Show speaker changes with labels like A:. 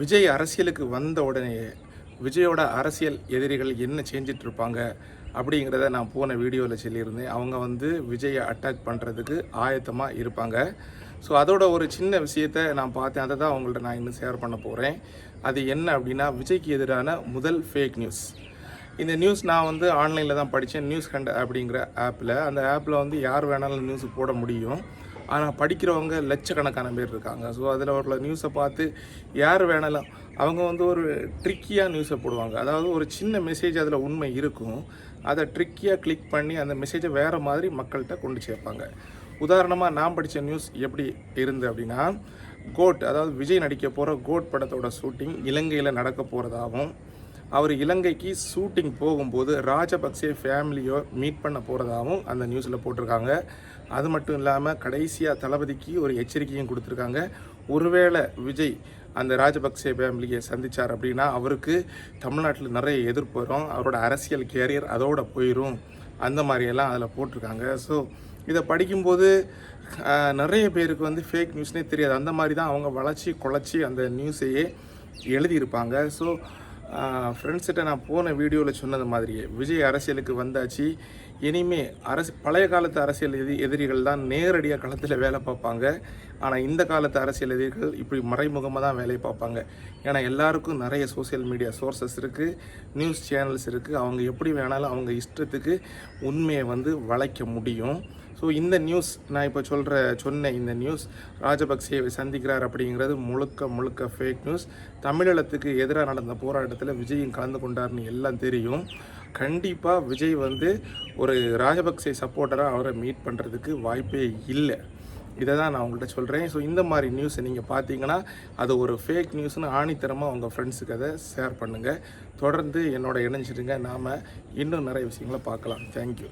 A: விஜய் அரசியலுக்கு வந்த உடனே விஜயோட அரசியல் எதிரிகள் என்ன செஞ்சிட்டு இருப்பாங்க? அப்படிங்கிறத நான் போன வீடியோவில் சொல்லியிருந்தேன். அவங்க வந்து விஜயை அட்டாக் பண்ணுறதுக்கு ஆயத்தமாக இருப்பாங்க. ஸோ அதோட ஒரு சின்ன விஷயத்தை நான் பார்த்தேன். அதை தான் அவங்கள்ட்ட நான் இன்னும் ஷேர் பண்ண போகிறேன் அது என்ன அப்படின்னா விஜய்க்கு எதிரான முதல் ஃபேக் நியூஸ் இந்த நியூஸ் நான் வந்து ஆன்லைனில் தான் படித்தேன் நியூஸ் கண்ட அப்படிங்கிற ஆப்பில் அந்த ஆப்பில் வந்து யார் வேணாலும் நியூஸ் போட முடியும். ஆனால் படிக்கிறவங்க லட்சக்கணக்கான பேர் இருக்காங்க. ஸோ அதில் உள்ள நியூஸை பார்த்து யார் வேணாலும் அவங்க வந்து ஒரு ட்ரிக்கியாக நியூஸை போடுவாங்க. அதாவது ஒரு சின்ன மெசேஜ் அதில் உண்மை இருக்கும். அதை ட்ரிக்கியாக கிளிக் பண்ணி அந்த மெசேஜை வேறு மாதிரி மக்கள்கிட்ட கொண்டு சேர்ப்பாங்க. உதாரணமாக நான் படித்த நியூஸ் எப்படி இருந்து அப்படின்னா கோட் அதாவது விஜய் நடிக்க போகிற கோட் படத்தோட ஷூட்டிங் இலங்கையில் நடக்க போகிறதாகவும் அவர் இலங்கைக்கு ஷூட்டிங் போகும்போது ராஜபக்சே ஃபேமிலியோ மீட் பண்ண போகிறதாகவும் அந்த நியூஸில் போட்டிருக்காங்க. அது மட்டும் இல்லாமல் கடைசியாக தளபதிக்கு ஒரு எச்சரிக்கையும் கொடுத்துருக்காங்க. ஒருவேளை விஜய் அந்த ராஜபக்சே ஃபேமிலியை சந்திச்சார் அப்படின்னா அவருக்கு தமிழ்நாட்டில் நிறைய எதிர்ப்பு வரும். அவரோட அரசியல் கேரியர் அதோட போயிடும் அந்த மாதிரியெல்லாம் அதில் போட்டிருக்காங்க. ஸோ இதை படிக்கும்போது நிறைய பேருக்கு வந்து ஃபேக் நியூஸ்னே தெரியாது. அந்த மாதிரி தான் அவங்க வளர்ச்சி குழச்சி அந்த நியூஸையே எழுதியிருப்பாங்க. ஸோ ஃப்ரெண்ட்ஸ்கிட்ட நான் போன வீடியோவில் சொன்னது மாதிரியே விஜய் அரசியலுக்கு வந்தாச்சு. இனிமே அரசு பழைய காலத்து அரசியல் எதி எதிரிகள் தான் நேரடியாக களத்தில் வேலை பார்ப்பாங்க. ஆனால் இந்த காலத்து அரசியல் எதிரிகள் இப்படி மறைமுகமாக தான் வேலையை பார்ப்பாங்க. ஏன்னா எல்லாருக்கும் நிறைய சோஷியல் மீடியா சோர்சஸ் இருக்குது நியூஸ் சேனல்ஸ் இருக்குது அவங்க எப்படி வேணாலும் அவங்க இஷ்டத்துக்கு உண்மையை வந்து வளைக்க முடியும். ஸோ இந்த நியூஸ் நான் இப்போ சொல்கிற சொன்ன இந்த நியூஸ் ராஜபக்சேவை சந்திக்கிறார் அப்படிங்கிறது முழுக்க முழுக்க ஃபேக் நியூஸ் தமிழீழத்துக்கு எதிராக நடந்த போராட்டத்தில் விஜயும் கலந்து கொண்டார்னு எல்லாம் தெரியும். கண்டிப்பாக விஜய் வந்து ஒரு ராஜபக்சே சப்போர்ட்டராக அவரை மீட் பண்ணுறதுக்கு வாய்ப்பே இல்லை. இதை தான் நான் உங்கள்கிட்ட சொல்கிறேன் ஸோ இந்த மாதிரி நியூஸை நீங்கள் பார்த்தீங்கன்னா அது ஒரு ஃபேக் நியூஸ்னு ஆணித்தரமாக உங்கள் ஃப்ரெண்ட்ஸுக்கு அதை ஷேர் பண்ணுங்கள் தொடர்ந்து என்னோட இணைஞ்சிருங்க நாம் இன்னும் நிறைய விஷயங்களை பார்க்கலாம். தேங்க்யூ